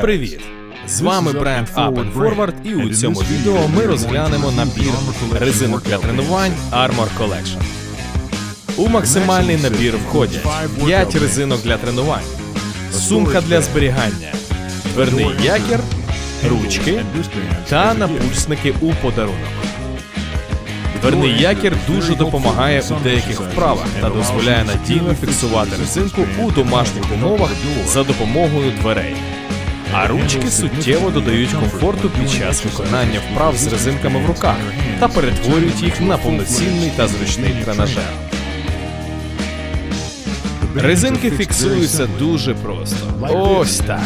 Привіт! З вами бренд Up and Forward і у цьому відео ми розглянемо набір резинок для тренувань Armor Collection. У максимальний набір входять 5 резинок для тренувань, сумка для зберігання, дверний якір, ручки та напульсники у подарунок. Дверний якір дуже допомагає у деяких вправах та дозволяє надійно фіксувати резинку у домашніх умовах за допомогою дверей. А ручки суттєво додають комфорту під час виконання вправ з резинками в руках та перетворюють їх на повноцінний та зручний тренажер. Резинки фіксуються дуже просто. Ось так.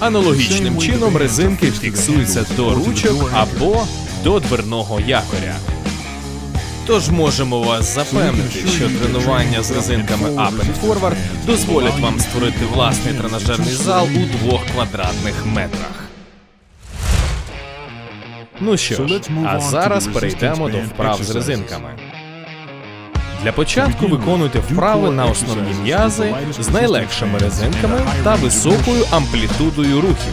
Аналогічним чином резинки фіксуються до ручок або до дверного якоря. Тож можемо вас запевнити, що тренування з резинками Up and Forward дозволять вам створити власний тренажерний зал у двох квадратних метрах. Ну що ж, а зараз перейдемо до вправ з резинками. Для початку виконуйте вправи на основні м'язи з найлегшими резинками та високою амплітудою рухів.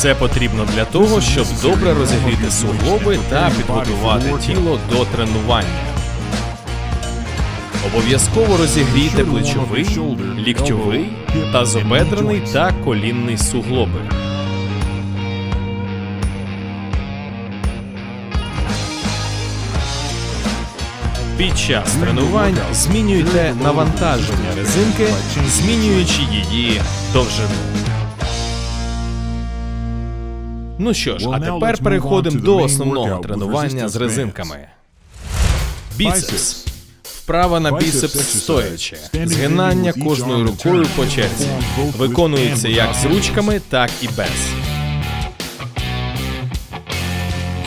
Це потрібно для того, щоб добре розігріти суглоби та підготувати тіло до тренування. Обов'язково розігрійте плечовий, ліктьовий, тазобедрений та колінний суглоби. Під час тренувань змінюйте навантаження резинки, змінюючи її довжину. Ну що ж, а тепер переходимо до основного тренування з резинками. Біцепс. Вправа на біцепс стоячи. Згинання кожною рукою по черзі. Виконується як з ручками, так і без.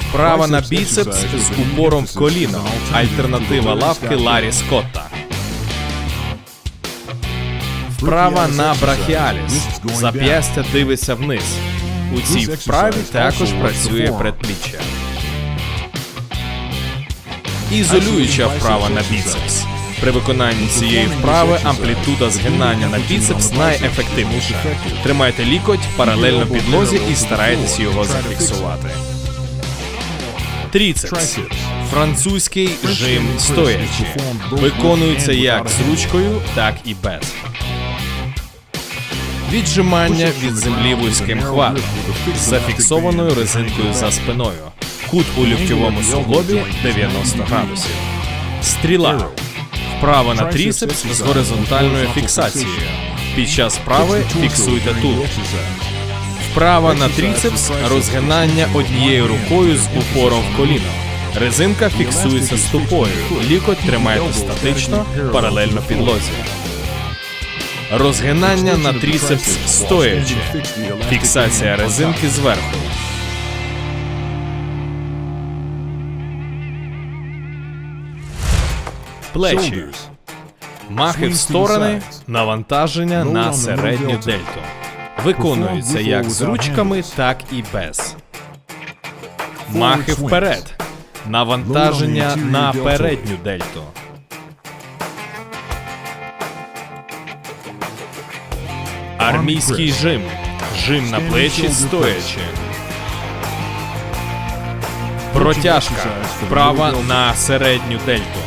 Вправа на біцепс з упором в коліно. Альтернатива лавки Ларі Скотта. Вправа на брахіаліс. Зап'ястя дивиться вниз. У цій вправі також працює предпліччя. Ізолююча вправа на біцепс. При виконанні цієї вправи амплітуда згинання на біцепс найефективніша. Тримайте лікоть паралельно підлозі і старайтесь його зафіксувати. Тріцепс. Французький жим стоячи. Виконується як з ручкою, так і без. Віджимання від землі вузьким хватом. з зафіксованою резинкою за спиною. Кут у ліктьовому суглобі 90 градусів. Стріла. Вправа на тріцепс з горизонтальною фіксацією. Під час вправи фіксуйте тулуб. Вправа на тріцепс розгинання однією рукою з упором в коліно. Резинка фіксується стопою. Лікоть тримайте статично, паралельно підлозі. Розгинання на тріцепс стоячи. Фіксація резинки зверху. Плечі. Махи в сторони, навантаження на середню дельту. Виконуються як з ручками, так і без. Махи вперед. Навантаження на передню дельту. Армійський жим. Жим на плечі стоячи. Протяжка. Вправа на середню дельту.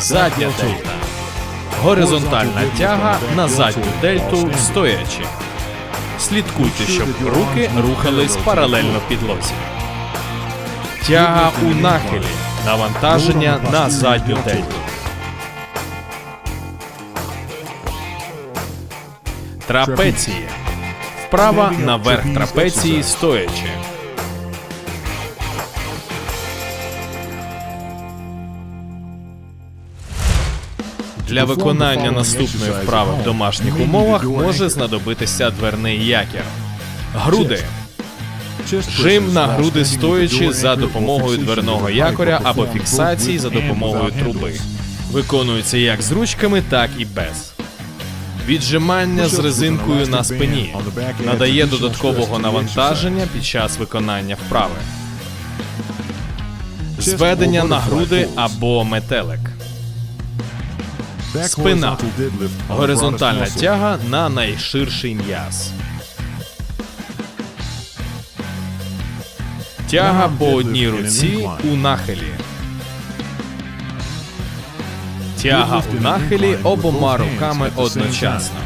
Задня дельта. Горизонтальна тяга на задню дельту стоячи. Слідкуйте, щоб руки рухались паралельно підлозі. Тяга у нахилі. Навантаження на задню дельту. Трапеції. Вправа на верх трапеції стоячи. Для виконання наступної вправи в домашніх умовах може знадобитися дверний якір. Груди. Жим на груди стоячи за допомогою дверного якоря або фіксації за допомогою труби. Виконується як з ручками, так і без. Віджимання з резинкою на спині надає додаткового навантаження під час виконання вправи. Зведення на груди або метелик. Спина. Горизонтальна тяга на найширший м'яз. Тяга по одній руці у нахилі. Тяга у нахилі обома руками одночасно.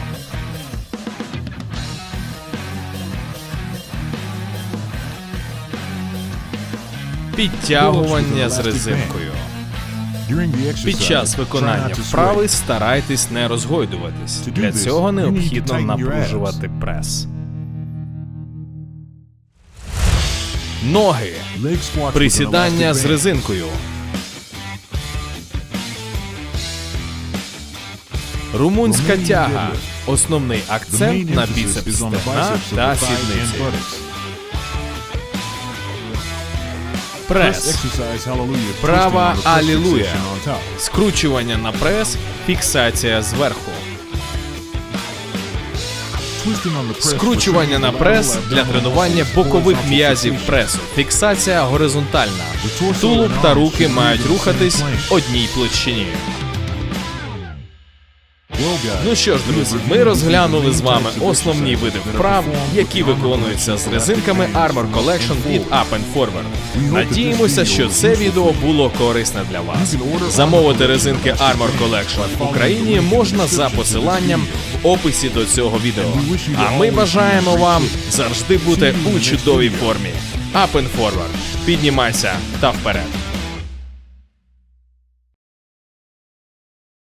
Підтягування з резинкою. Під час виконання вправи старайтесь не розгойдуватись. Для цього необхідно напружувати прес. Ноги. Присідання з резинкою. Румунська тяга. Основний акцент на біцепс стегна та сідниці. Прес. Права Алілуя. Скручування на прес, фіксація зверху. Скручування на прес для тренування бокових м'язів пресу. Фіксація горизонтальна. Тулуб та руки мають рухатись в одній площині. Ну що ж, друзі, ми розглянули з вами основні види вправ, які виконуються з резинками Armor Collection від Up and Forward. Надіємося, що це відео було корисне для вас. Замовити резинки Armor Collection в Україні можна за посиланням в описі до цього відео. А ми бажаємо вам завжди бути у чудовій формі. Up and Forward. Піднімайся та вперед.